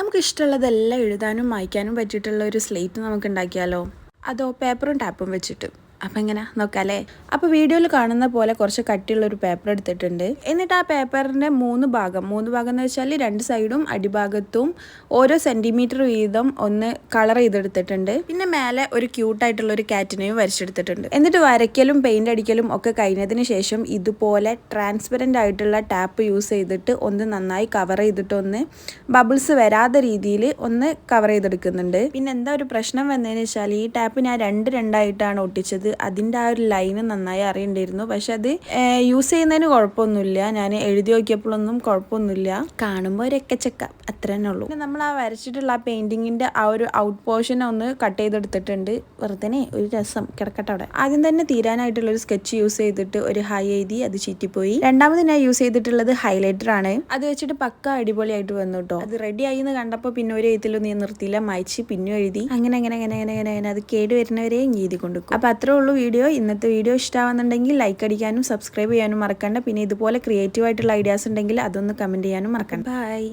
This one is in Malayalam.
നമുക്ക് ഇഷ്ടമുള്ളതെല്ലാം എഴുതാനും വായിക്കാനും പറ്റിയിട്ടുള്ള ഒരു സ്ലേറ്റ് നമുക്ക് ഉണ്ടാക്കിയാലോ അതോ പേപ്പറും ടാപ്പും വെച്ചിട്ട്? അപ്പം എങ്ങനെ നോക്കാല്ലേ? അപ്പോൾ വീഡിയോയിൽ കാണുന്ന പോലെ കുറച്ച് കട്ടിയുള്ള ഒരു പേപ്പർ എടുത്തിട്ടുണ്ട്. എന്നിട്ട് ആ പേപ്പറിന്റെ മൂന്ന് ഭാഗം മൂന്ന് ഭാഗം എന്ന് വെച്ചാൽ രണ്ട് സൈഡും അടിഭാഗത്തും ഓരോ സെന്റിമീറ്റർ വീതം ഒന്ന് കളർ ചെയ്തെടുത്തിട്ടുണ്ട്. പിന്നെ മേലെ ഒരു ക്യൂട്ടായിട്ടുള്ള ഒരു കാറ്റിനെയും വരച്ചെടുത്തിട്ടുണ്ട്. എന്നിട്ട് വരയ്ക്കലും പെയിന്റ് അടിക്കലും ഒക്കെ കഴിഞ്ഞതിന് ശേഷം ഇതുപോലെ ട്രാൻസ്പെറന്റ് ആയിട്ടുള്ള ടാപ്പ് യൂസ് ചെയ്തിട്ട് ഒന്ന് നന്നായി കവർ ചെയ്തിട്ട് ഒന്ന് ബബിൾസ് വരാത്ത രീതിയിൽ ഒന്ന് കവർ ചെയ്തെടുക്കുന്നുണ്ട്. പിന്നെ എന്താ ഒരു പ്രശ്നം വന്നതെന്ന് വെച്ചാൽ ഈ ടാപ്പ് ഞാൻ രണ്ട് രണ്ടായിട്ടാണ് ഒട്ടിച്ചത്. അതിന്റെ ആ ഒരു ലൈന് നന്നായി അറിയണ്ടായിരുന്നു. പക്ഷെ അത് യൂസ് ചെയ്യുന്നതിന് കുഴപ്പമൊന്നുമില്ല. ഞാൻ എഴുതി നോക്കിയപ്പോഴൊന്നും കുഴപ്പമൊന്നുമില്ല. കാണുമ്പോൾ ഒരു എക്കച്ചക്ക. അത്ര തന്നെ ഉള്ളൂ. നമ്മൾ ആ വരച്ചിട്ടുള്ള ആ പെയിന്റിങ്ങിന്റെ ആ ഒരു ഔട്ട് പോർഷൻ ഒന്ന് കട്ട് ചെയ്തെടുത്തിട്ടുണ്ട്. വെറുതെ ഒരു രസം. കിടക്കട്ടെ അവിടെ. ആദ്യം തന്നെ തീരാനായിട്ടുള്ള ഒരു സ്കെച്ച് യൂസ് ചെയ്തിട്ട് ഒരു ഹൈ എഴുതി അത് ചീറ്റിപ്പോയി. രണ്ടാമത് ഞാൻ യൂസ് ചെയ്തിട്ടുള്ളത് ഹൈലൈറ്റർ ആണ്. അത് വെച്ചിട്ട് പക്ക അടിപൊളിയായിട്ട് വന്നു കേട്ടോ. അത് റെഡി ആയി എന്ന് കണ്ടപ്പോൾ പിന്നെ ഒരു എഴുത്തിലൊന്നും ഞാൻ നിർത്തിയില്ല. മായച്ച് പിന്നെ എഴുതി. അങ്ങനെ അങ്ങനെ അങ്ങനെ അങ്ങനെ അങ്ങനെ അത് കേട് വരുന്നവരെയും എഴുതി കൊണ്ടുക്കും അപ്പോൾ അത്രേ ഉള്ളൂ വീഡിയോ ഇന്നത്തെ വീഡിയോ ഇഷ്ടമാവുന്നുണ്ടെങ്കിൽ ലൈക്ക് അടിക്കാനും സബ്സ്ക്രൈബ് ചെയ്യാനും മറക്കണ്ട. പിന്നെ ഇതുപോലെ ക്രിയേറ്റീവ് ആയിട്ടുള്ള ഐഡിയാസ് ഉണ്ടെങ്കിൽ അതൊന്ന് കമന്റ് ചെയ്യാനും മറക്കണ്ട. ബൈ